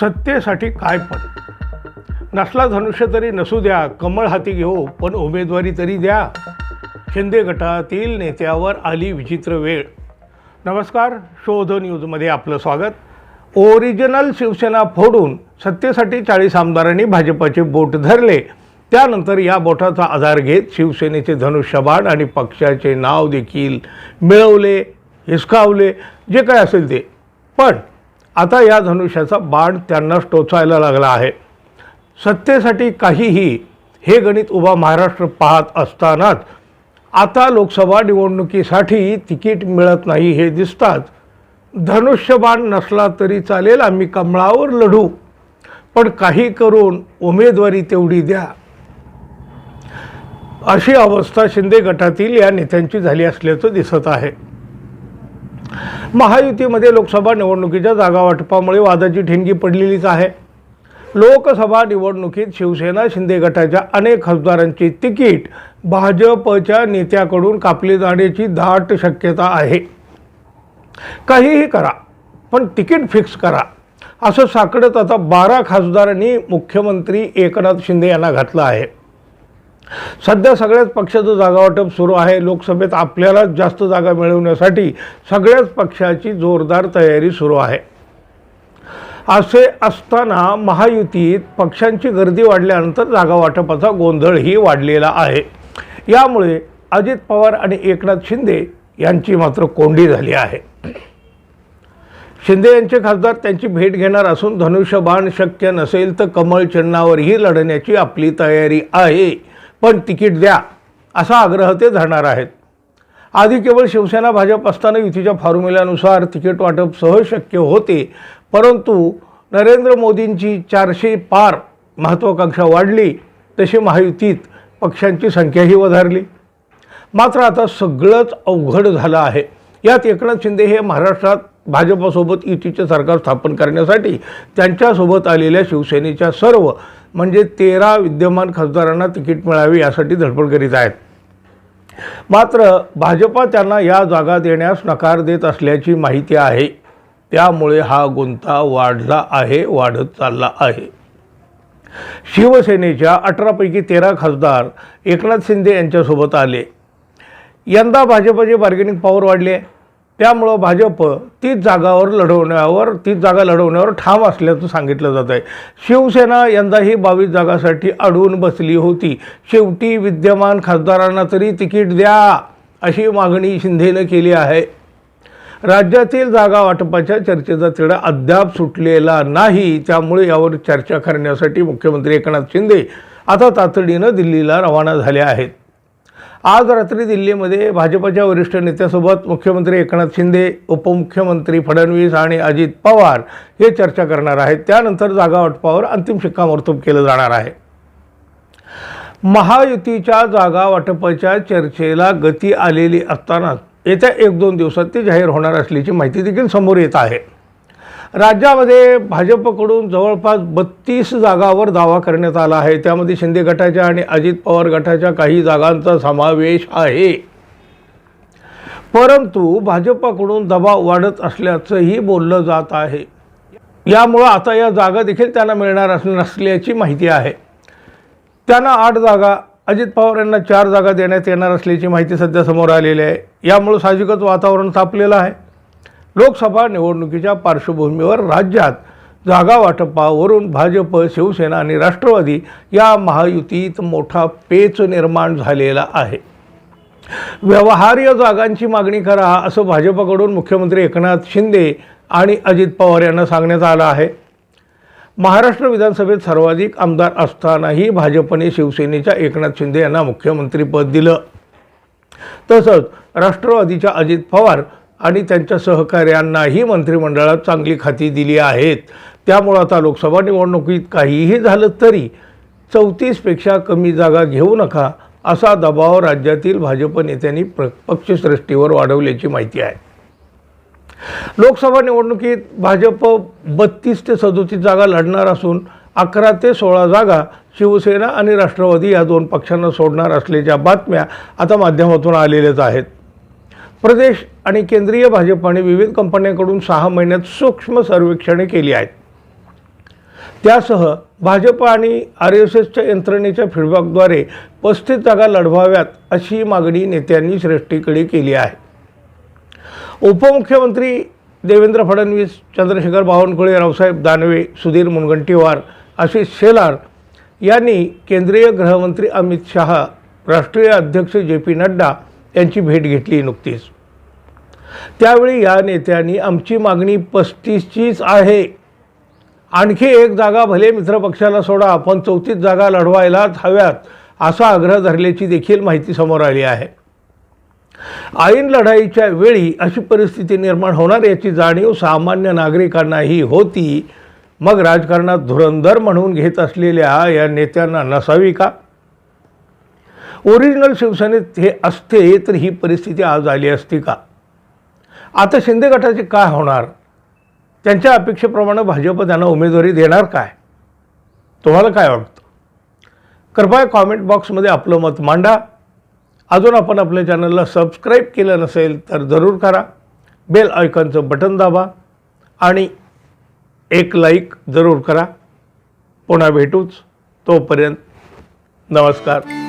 सत्तेसाठी काय पण. नसला धनुष्य तरी नसू द्या कमळ हाती घेऊ पण उमेदवारी तरी द्या. शिंदे गटातील नेत्यावर आली विचित्र वेळ. नमस्कार शोध न्यूजमध्ये आपलं स्वागत. ओरिजिनल शिवसेना फोडून सत्तेसाठी चाळीस आमदारांनी भाजपाचे बोट धरले. त्यानंतर या बोटाचा आधार घेत शिवसेनेचे धनुष्यबाण आणि पक्षाचे नाव देखील मिळवले हिसकावले जे काय असेल ते. पण आता या धनुष्याचा बाण त्यांनाच टोचायला लागला आहे. सत्तेसाठी काहीही हे गणित उभा महाराष्ट्र पाहत असतानाच आता लोकसभा निवडणुकीसाठी तिकीट मिळत नाही हे दिसताच धनुष्यबाण नसला तरी चालेल आम्ही कमळावर लढू पण काही करून उमेदवारी तेवढी द्या. अशी अवस्था शिंदे गटातील या नेत्यांची झाली असल्याचं दिसत आहे. महायुतीमध्ये लोकसभा निवडणुकीच्या जागा वाटपामुळे वादाची ठिणगी पडलेलीच आहे. लोकसभा निवडणुकीत शिवसेना शिंदे गटाच्या अनेक खासदारांची तिकीट भाजपच्या नेत्याकडून कापली जाण्याची दाट शक्यता आहे. काहीही करा पण तिकीट फिक्स करा असं साकडत आता बारा खासदारांनी मुख्यमंत्री एकनाथ शिंदे यांना घातलं आहे. सध्या सगळ्याच पक्षाचं जागावाटप सुरू आहे. लोकसभेत आपल्याला जास्त जागा मिळवण्यासाठी सगळ्याच पक्षाची जोरदार तयारी सुरू आहे. असे असताना महायुतीत पक्षांची गर्दी वाढल्यानंतर जागावाटपाचा गोंधळही वाढलेला आहे. यामुळे अजित पवार आणि एकनाथ शिंदे यांची मात्र कोंडी झाली आहे. शिंदे यांचे खासदार त्यांची भेट घेणार असून धनुष्यबाण शक्य नसेल तर कमळ चिन्हावरही लढण्याची आपली तयारी आहे. पण तिकीट द्या असा आग्रह ते धरणार आहेत. आधी केवळ शिवसेना भाजप असताना युतीच्या फॉर्म्युल्यानुसार तिकीट वाटप सहज शक्य होते परंतु नरेंद्र मोदींची चारशे पार महत्त्वाकांक्षा वाढली तशी महायुतीत पक्षांची संख्याही वधारली. मात्र आता सगळंच अवघड झालं आहे. यात एकनाथ शिंदे हे महाराष्ट्रात भाजपसोबत युतीचे सरकार स्थापन करण्यासाठी त्यांच्यासोबत आलेल्या शिवसेनेच्या सर्व म्हणजे तेरा विद्यमान खासदारांना तिकीट मिळावे यासाठी धडपड करीत आहेत. मात्र भाजपा त्यांना या जागा देण्यास नकार देत असल्याची माहिती आहे. त्यामुळे हा गुंता वाढला आहे वाढत चालला आहे. शिवसेनेच्या अठरापैकी तेरा खासदार एकनाथ शिंदे यांच्यासोबत आले. यंदा भाजपचे बार्गेनिंग पॉवर वाढली. आहे त्यामुळं भाजप तीच जागावर लढवण्यावर तीच जागा लढवण्यावर ठाम असल्याचं सांगितलं जात आहे. शिवसेना यंदाही बावीस जागासाठी अडवून बसली होती. शेवटी विद्यमान खासदारांना तरी तिकीट द्या अशी मागणी शिंदेनं केली आहे. राज्यातील जागा वाटपाच्या चर्चेचा तिढा अद्याप सुटलेला नाही. त्यामुळे यावर चर्चा करण्यासाठी मुख्यमंत्री एकनाथ शिंदे आता तातडीनं दिल्लीला रवाना झाले आहेत. आज रात्री दिल्लीमध्ये भाजपच्या वरिष्ठ नेत्यासोबत मुख्यमंत्री एकनाथ शिंदे उपमुख्यमंत्री फडणवीस आणि अजित पवार हे चर्चा करणार आहेत. त्यानंतर जागा वाटपावर अंतिम शिक्कामोर्तब केलं जाणार आहे. महायुतीच्या जागा वाटपाच्या चर्चेला गती आलेली असतानाच येत्या एक दोन दिवसात ती जाहीर होणार असल्याची माहिती देखील समोर येत आहे. राज्यामध्ये भाजपकडून जवळपास बत्तीस जागावर दावा करण्यात आला आहे. त्यामध्ये शिंदे गटाच्या आणि अजित पवार गटाच्या काही जागांचा समावेश आहे. परंतु भाजपकडून दबाव वाढत असल्याचंही बोललं जात आहे. यामुळं आता या जागा देखील त्यांना मिळणार अस नसल्याची माहिती आहे. त्यांना आठ जागा अजित पवार यांना चार जागा देण्यात येणार असल्याची माहिती सध्या समोर आलेली आहे. यामुळं साहजिकच वातावरण तापलेलं आहे. लोकसभा निवडणुकीच्या पार्श्वभूमीवर राज्यात जागा वाटपावरून भाजप शिवसेना आणि राष्ट्रवादी या महायुतीत मोठा पेच निर्माण झालेला आहे. व्यवहार्य जागांची मागणी करा असं भाजपकडून मुख्यमंत्री एकनाथ शिंदे आणि अजित पवार यांना सांगण्यात आलं आहे. महाराष्ट्र विधानसभेत सर्वाधिक आमदार असतानाही भाजपने शिवसेनेच्या एकनाथ शिंदे यांना मुख्यमंत्रीपद दिलं. तसंच राष्ट्रवादीच्या अजित पवार आणि त्यांच्या सहकाऱ्यांनाही मंत्रिमंडळात चांगली खाती दिली आहेत. त्यामुळं आता लोकसभा निवडणुकीत काहीही झालं तरी चौतीसपेक्षा कमी जागा घेऊ नका असा दबाव राज्यातील भाजप नेत्यांनी प्र पक्षश्रेष्ठीवर वाढवल्याची माहिती आहे. लोकसभा निवडणुकीत भाजप बत्तीस ते सदोतीस जागा लढणार असून अकरा ते सोळा जागा शिवसेना आणि राष्ट्रवादी या दोन पक्षांना सोडणार असल्याच्या बातम्या आता माध्यमातून आलेल्याच आहेत. प्रदेश आणि केंद्रीय भाजपाने विविध कंपन्यांकडून सहा महिन्यात सूक्ष्म सर्वेक्षणे केली आहेत. त्यासह भाजप आणि आर एस एसच्या यंत्रणेच्या फीडबॅकद्वारे पस्तीस जागा लढवाव्यात अशी मागणी नेत्यांनी श्रेष्ठीकडे केली आहे. उपमुख्यमंत्री देवेंद्र फडणवीस चंद्रशेखर बावनकुळे रावसाहेब दानवे सुधीर मुनगंटीवार आशिष शेलार यांनी केंद्रीय गृहमंत्री अमित शहा राष्ट्रीय अध्यक्ष जे पी नड्डा यांची भेट घेतली नुकतीच. त्यावेळी या नेत्यांनी आमची मागणी पस्तीसचीच आहे. आणखी एक जागा भले मित्रपक्षाला सोडा आपण चौथीच जागा लढवायलाच हव्यात असा आग्रह धरल्याची देखील माहिती समोर आली आहे. ऐन लढाईच्या वेळी अशी परिस्थिती निर्माण होणार याची जाणीव सामान्य नागरिकांनाही होती. मग राजकारणात धुरंधर म्हणून घेत असलेल्या या नेत्यांना नसावी का? ओरिजिनल शिवसेनेत हे असते तर ही परिस्थिती आज आली असती का? आता शिंदे गटाचे काय होणार? त्यांच्या अपेक्षेप्रमाणे भाजप त्यांना उमेदवारी देणार काय? तुम्हाला काय वाटतं? कृपया कॉमेंट बॉक्समध्ये आपलं मत मांडा. अजून आपण आपल्या चॅनलला सबस्क्राईब केलं नसेल तर जरूर करा. बेल आयकॉनचं बटन दाबा आणि एक लाईक जरूर करा. पुन्हा भेटूच. तोपर्यंत नमस्कार.